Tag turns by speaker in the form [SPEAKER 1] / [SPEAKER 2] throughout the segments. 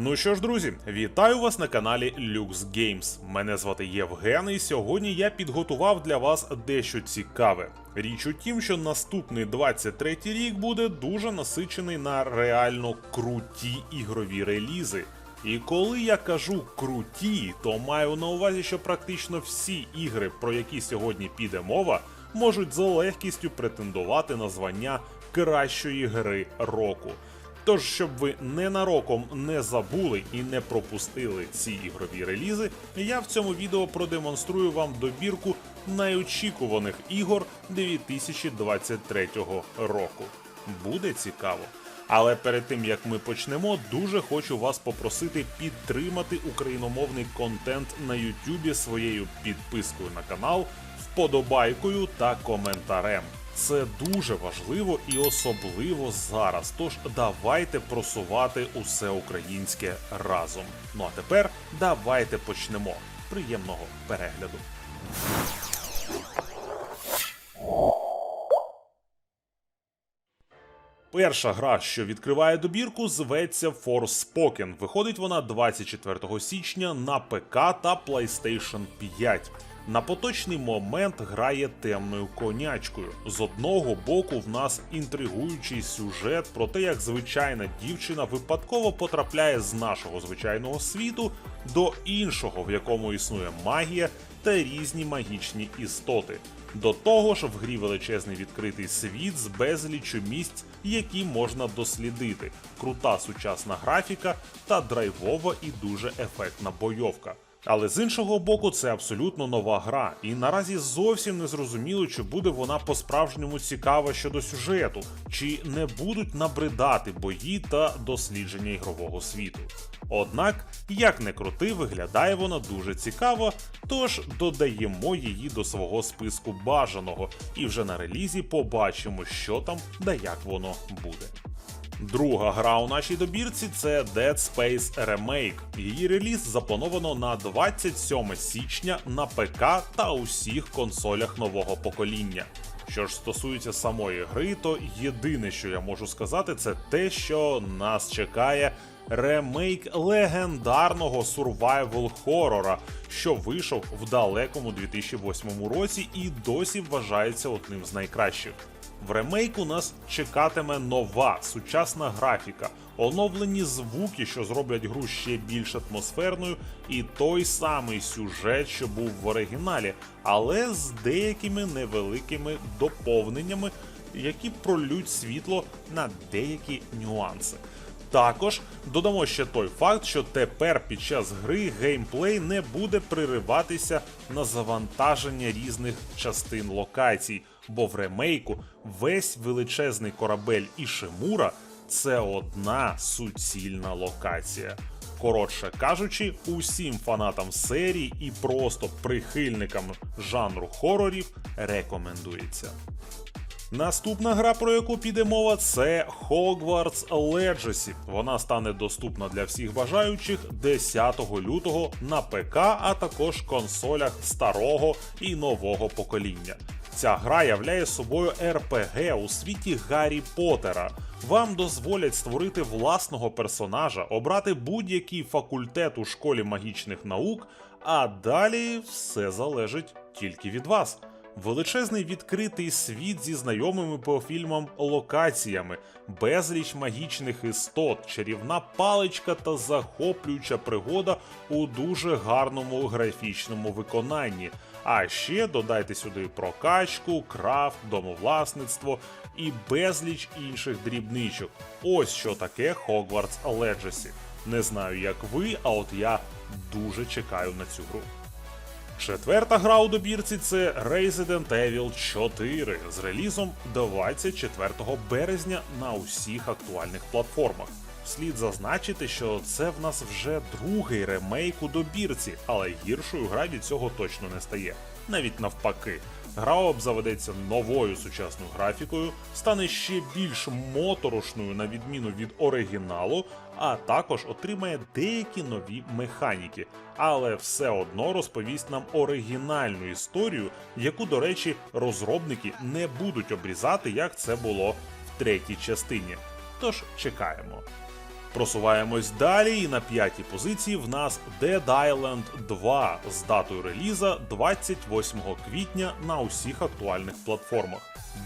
[SPEAKER 1] Ну що ж, друзі, вітаю вас на каналі Lux Games. Мене звати Євген, і сьогодні я підготував для вас дещо цікаве. Річ у тім, що наступний 23 рік буде дуже насичений на реально круті ігрові релізи. І коли я кажу круті, то маю на увазі, що практично всі ігри, про які сьогодні піде мова, можуть за легкістю претендувати на звання кращої гри року. Тож, щоб ви ненароком не забули і не пропустили ці ігрові релізи, я в цьому відео продемонструю вам добірку найочікуваних ігор 2023 року. Буде цікаво. Але перед тим як ми почнемо, дуже хочу вас попросити підтримати україномовний контент на Ютубі своєю підпискою на канал, вподобайкою та коментарем. Це дуже важливо і особливо зараз. Тож давайте просувати усе українське разом. Ну а тепер давайте почнемо. Приємного перегляду. Перша гра, що відкриває добірку, зветься Forspoken. Виходить вона 24 січня на ПК та PlayStation 5. На поточний момент грає темною конячкою. З одного боку, в нас інтригуючий сюжет про те, як звичайна дівчина випадково потрапляє з нашого звичайного світу до іншого, в якому існує магія та різні магічні істоти. До того ж, в грі величезний відкритий світ з безліччю місць, які можна дослідити, крута сучасна графіка та драйвова і дуже ефектна бойовка. Але з іншого боку, це абсолютно нова гра, і наразі зовсім не зрозуміло, чи буде вона по-справжньому цікава щодо сюжету, чи не будуть набридати бої та дослідження ігрового світу. Однак, як не крути, виглядає вона дуже цікаво, тож додаємо її до свого списку бажаного, і вже на релізі побачимо, що там та як воно буде. Друга гра у нашій добірці це Dead Space Remake. Її реліз заплановано на 27 січня на ПК та усіх консолях нового покоління. Що ж стосується самої гри, то єдине, що я можу сказати, це те, що нас чекає ремейк легендарного сурвайвел хорора, що вийшов в далекому 2008 році і досі вважається одним з найкращих. В ремейку нас чекатиме нова сучасна графіка, оновлені звуки, що зроблять гру ще більш атмосферною, і той самий сюжет, що був в оригіналі, але з деякими невеликими доповненнями, які пролють світло на деякі нюанси. Також додамо ще той факт, що тепер під час гри геймплей не буде пририватися на завантаження різних частин локацій, бо в ремейку весь величезний корабель Ішимура це одна суцільна локація. Коротше кажучи, усім фанатам серії і просто прихильникам жанру хорорів рекомендується. Наступна гра, про яку піде мова, це Hogwarts Legacy. Вона стане доступна для всіх бажаючих 10 лютого на ПК, а також консолях старого і нового покоління. Ця гра являє собою РПГ у світі Гаррі Поттера. Вам дозволять створити власного персонажа, обрати будь-який факультет у школі магічних наук, а далі все залежить тільки від вас. Величезний відкритий світ зі знайомими по фільмам локаціями, безліч магічних істот, чарівна паличка та захоплююча пригода у дуже гарному графічному виконанні. А ще додайте сюди прокачку, крафт, домовласництво і безліч інших дрібничок. Ось що таке Hogwarts Legacy. Не знаю, як ви, а от я дуже чекаю на цю гру. Четверта гра у добірці це Resident Evil 4 з релізом 24 березня на усіх актуальних платформах. Слід зазначити, що це в нас вже другий ремейк у добірці, але гіршою гра від цього точно не стає. Навіть навпаки, гра обзаведеться новою сучасною графікою, стане ще більш моторошною на відміну від оригіналу, а також отримає деякі нові механіки, але все одно розповість нам оригінальну історію, яку, до речі, розробники не будуть обрізати, як це було в третій частині. Тож чекаємо. Просуваємось далі, і на п'ятій позиції в нас Dead Island 2 з датою реліза 28 квітня на усіх актуальних платформах.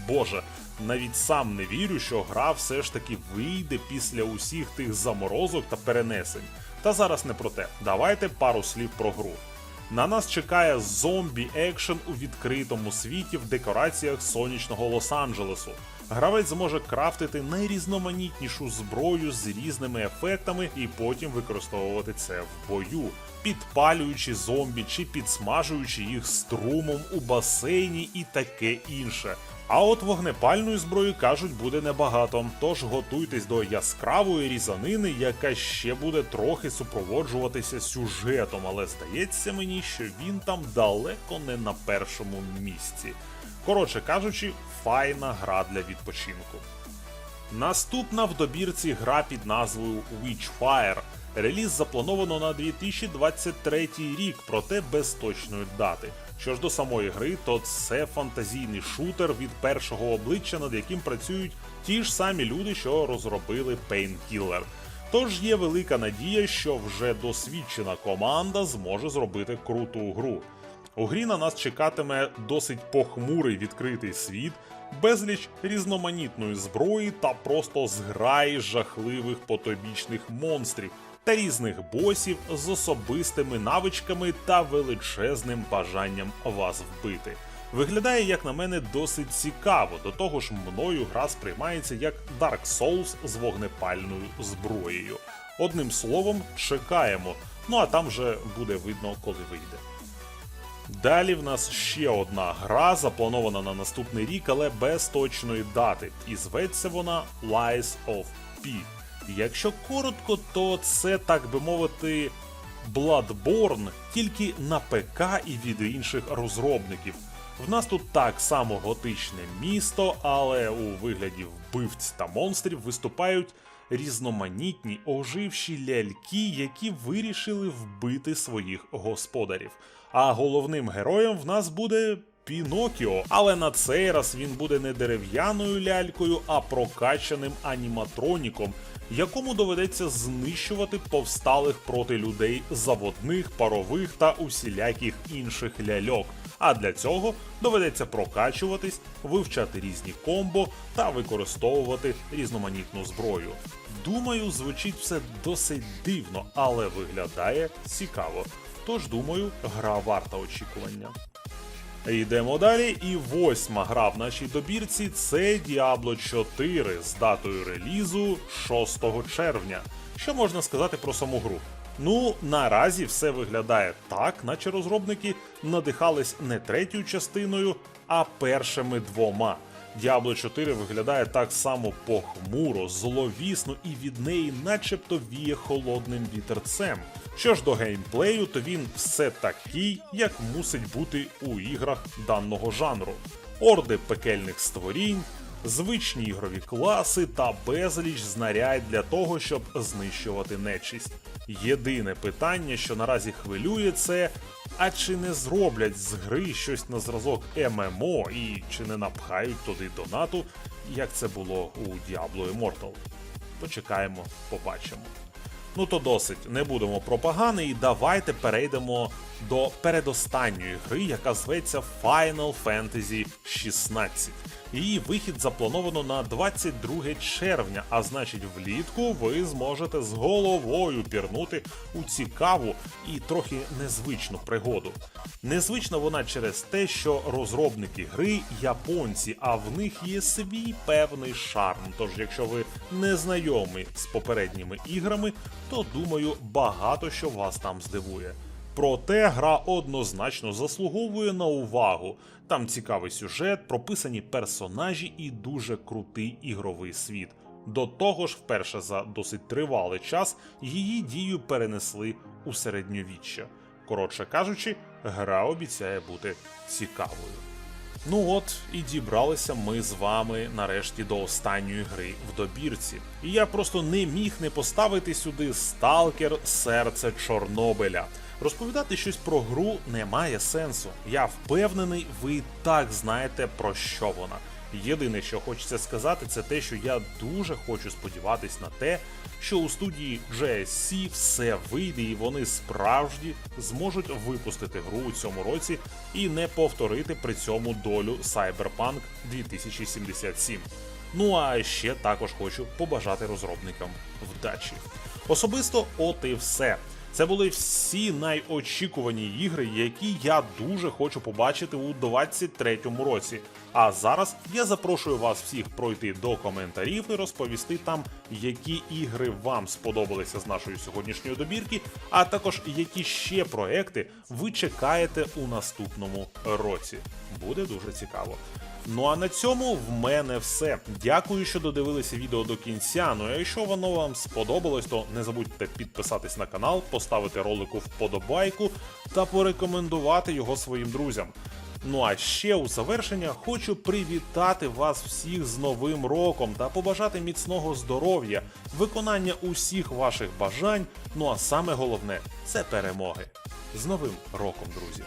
[SPEAKER 1] Боже, навіть сам не вірю, що гра все ж таки вийде після усіх тих заморозок та перенесень. Та зараз не про те. Давайте пару слів про гру. На нас чекає зомбі екшен у відкритому світі в декораціях сонячного Лос-Анджелесу. Гравець зможе крафтити найрізноманітнішу зброю з різними ефектами і потім використовувати це в бою, підпалюючи зомбі чи підсмажуючи їх струмом у басейні і таке інше. А от вогнепальної зброї кажуть буде небагато. Тож готуйтесь до яскравої різанини, яка ще буде трохи супроводжуватися сюжетом, але здається мені, що він там далеко не на першому місці. Коротше кажучи, файна гра для відпочинку. Наступна в добірці гра під назвою Witchfire. Реліз заплановано на 2023 рік, проте без точної дати. Що ж до самої гри, то це фантазійний шутер від першого обличчя, над яким працюють ті ж самі люди, що розробили Painkiller. Тож є велика надія, що вже досвідчена команда зможе зробити круту гру. У грі на нас чекатиме досить похмурий відкритий світ, безліч різноманітної зброї та просто зграї жахливих потобічних монстрів та різних босів з особистими навичками та величезним бажанням вас вбити. Виглядає, як на мене, досить цікаво. До того ж, мною гра сприймається як Dark Souls з вогнепальною зброєю. Одним словом, чекаємо. Ну а там вже буде видно, коли вийде. Далі в нас ще одна гра, запланована на наступний рік, але без точної дати. І зветься вона Lies of P. Якщо коротко, то це, так би мовити, Bloodborne, тільки на ПК і від інших розробників. В нас тут так само готичне місто, але у вигляді вбивць та монстрів виступають різноманітні оживші ляльки, які вирішили вбити своїх господарів. А головним героєм в нас буде Пінокіо, але на цей раз він буде не дерев'яною лялькою, а прокачаним аніматроніком, якому доведеться знищувати повсталих проти людей заводних, парових та усіляких інших ляльок. А для цього доведеться прокачуватись, вивчати різні комбо та використовувати різноманітну зброю. Думаю, звучить все досить дивно, але виглядає цікаво. Тож думаю, гра варта очікування. Йдемо далі, і восьма гра в нашій добірці це Diablo 4 з датою релізу 6 червня. Що можна сказати про саму гру? Ну, наразі все виглядає так, наче розробники надихались не третьою частиною, а першими двома. Diablo 4 виглядає так само похмуро, зловісно і від неї начебто віє холодним вітерцем. Що ж до геймплею, то він все такий, як мусить бути у іграх даного жанру. Орди пекельних створінь, звичні ігрові класи та безліч знарядь для того, щоб знищувати нечисть. Єдине питання, що наразі хвилює, це а чи не зроблять з гри щось на зразок ММО і чи не напхають туди донату, як це було у Diablo Immortal? Почекаємо, побачимо. Ну то досить, не будемо про погане, давайте перейдемо до передостанньої гри, яка зветься Final Fantasy 16. Її вихід заплановано на 22 червня, а значить, влітку ви зможете з головою пірнути у цікаву і трохи незвичну пригоду. Незвична вона через те, що розробники гри японці, а в них є свій певний шарм. Тож, якщо ви не знайомі з попередніми іграми, то думаю, багато що вас там здивує. Проте гра однозначно заслуговує на увагу. Там цікавий сюжет, прописані персонажі і дуже крутий ігровий світ. До того ж, вперше за досить тривалий час її дію перенесли у середньовіччя. Коротше кажучи, гра обіцяє бути цікавою. Ну от і дібралися ми з вами нарешті до останньої гри в добірці. І я просто не міг не поставити сюди Сталкер Серце Чорнобиля. Розповідати щось про гру немає сенсу. Я впевнений, ви так знаєте про що вона. Єдине, що хочеться сказати, це те, що я дуже хочу сподіватись на те, що у студії GSC все вийде і вони справді зможуть випустити гру у цьому році і не повторити при цьому долю Cyberpunk 2077. Ну а ще також хочу побажати розробникам вдачі. Особисто, от і все. Це були всі найочікувані ігри, які я дуже хочу побачити у 2023 році. А зараз я запрошую вас всіх пройти до коментарів і розповісти там, які ігри вам сподобалися з нашої сьогоднішньої добірки, а також які ще проекти ви чекаєте у наступному році. Буде дуже цікаво. Ну а на цьому в мене все. Дякую, що додивилися відео до кінця. Ну а якщо воно вам сподобалось, то не забудьте підписатись на канал, поставити ролику вподобайку та порекомендувати його своїм друзям. Ну а ще у завершення хочу привітати вас всіх з Новим роком та побажати міцного здоров'я, виконання усіх ваших бажань. Ну а саме головне це перемоги. З Новим роком, друзі!